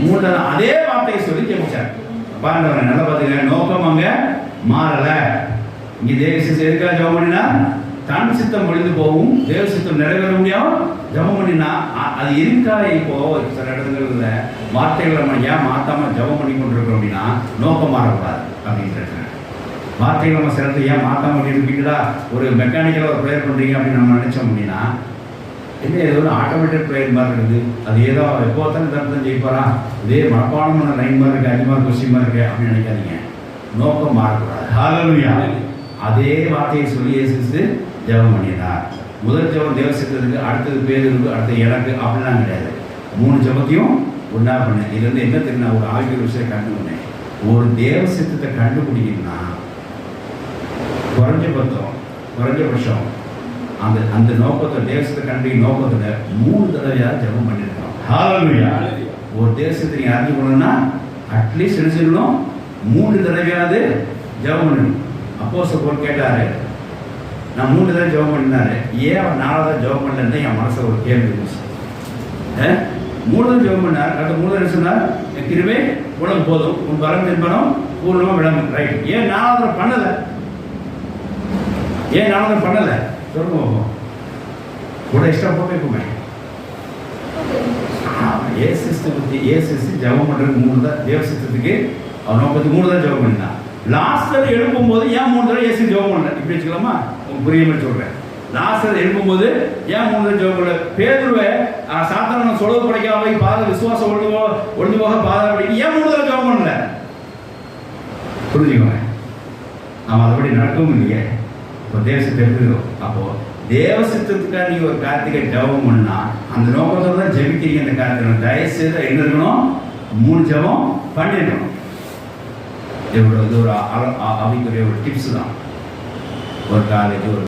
மூன்றாம் அதே வார்த்தையை சொல்லி ஜெபிச்சார். பாருங்க நல்லா பார்த்துங்க நோக்கம் அங்க மாறல. இங்க தேவ சித்தம் எதுக்காக ஜெபம் பண்ணினா? தன் சித்தம் முடிந்து போகும். தேவ சித்தம் நிறைவேற முடியும். ஜெபம் பண்ணினா அது இருக்கா இப்போ சில இடங்கள்ல வார்த்தைகளை நம்ம ஏன் மாத்தாம ஜெபம் பண்ணி கொண்டிருக்கிறோம் அப்படின்னா நோக்கம் மாறக்கூடாது அப்படின்றது வார்த்தைகள் நம்ம சில இடத்துல ஏன் மாத்தாம அப்படி இருப்பீங்களா ஒரு மெக்கானிக்கலாக ஒரு ப்ரேயர் பண்றீங்க அப்படின்னு நம்ம நினைச்சோம் அப்படின்னா என்ன ஏதோ ஒரு ஆட்டோமேட்டட் ப்ரேயர் மாதிரி இருக்குது. அது ஏதோ எப்போ தான் தரத்தான் ஜெயிப்பாரா இதே மனப்பாடமான லைன் மாதிரி இருக்கு அஞ்சு மார்க் கொஸ்டின் மாதிரி இருக்கு அப்படின்னு நினைக்காதீங்க. நோக்கம் மாறக்கூடாது. ஹalleluya அதே வார்த்தையை சொல்லி இயேசு ஜெபம் பண்ணினார் முதல் ஜெபம் தேவ சித்தத்துக்கு அடுத்தது பேருக்கு அடுத்தது எனக்கு அப்படிலாம் கிடையாது. மூணு ஜெபத்தையும் ஒன்றா பண்ணேன் இது வந்து என்ன தெரியும்? ஒரு ஆகிய விஷயம் கண்டுபிடினேன் ஒரு தேவ சித்தத்தை கண்டுபிடிக்கணும்னா குறைஞ்சபட்சம் குறைஞ்சபட்சம் அந்த அந்த நோக்கத்தை தேசத்தை கண்டு நோக்கத்துல மூணு தடவையாக ஜெபம் ஹalleluya ஒரு தேசத்தை நீங்க அறிஞ்சு கொள்ளணும்னா அட்லீஸ்ட் என்ன செய்யணும் மூணு தடவையாவது ஜெபம் பண்ணணும். அப்போ போல் கேட்டாரு நான் மூணு தடவை ஜெபம் பண்ணினாரு. ஏன் அவர் நாலாவது ஜெபம் பண்ணலன்னு என் மனசுல ஒரு கேள்வி இருந்துச்சு? மூணு தடவை ஜெபம் பண்ணார் அடுத்த மூணு தடவை சொன்னார் என் கிருபை உனக்கு போதும். உன் பரம் திருப்பணம் பூர்ணமாக விளங்கும். ரைட் ஏன் நாலாவது பண்ணலை? ஏன் நானும் பண்ணல? கூட ஏ சிஸ்டத்துக்கு ஏ சிஸ்டம் ஜெபம் பண்றது மூணு தான் தேவ சிஸ்டத்துக்கு அவன் நோக்கத்துக்கு மூணு தான் ஜெபம் பண்ணினான் லாஸ்டர் எழுப்பும் போது ஏன் மூணு தடவை ஏசி பண்ணல? இப்படி வச்சுக்கலாமா? உங்களுக்கு புரிய மாதிரி சொல்றேன். லாஸ்டர் எழுப்பும்போது ஏன் மூணு தடவை ஜெபம் பண்ணல? பேதுருவை சாத்தான சொலவு படைக்காம போய் பாத விசுவாசம் ஒழுங்கு ஒழுங்கு போக பாத ஏன் மூணு தடவை ஜெபம் பண்ணல? புரிஞ்சுக்கோங்க. நாம் அதுபடி நடக்கவும் இல்லையே. இப்போ தேவசத்தை எடுத்துக்கிறோம் அப்போ தேவ சித்தத்துக்காக நீங்க ஒரு கார்த்திகை ஜெபம் பண்ணா அந்த நோக்கத்தோட தான் ஜபிக்கிறீங்க அந்த கார்த்திகை. தயவுசெய்து என்ன இருக்கணும்? மூணு ஜெபம் பண்ணிடணும் இது இது ஒரு அ- அவைக்குரிய ஒரு டிப்ஸ் தான். ஒரு காலேஜ் ஒரு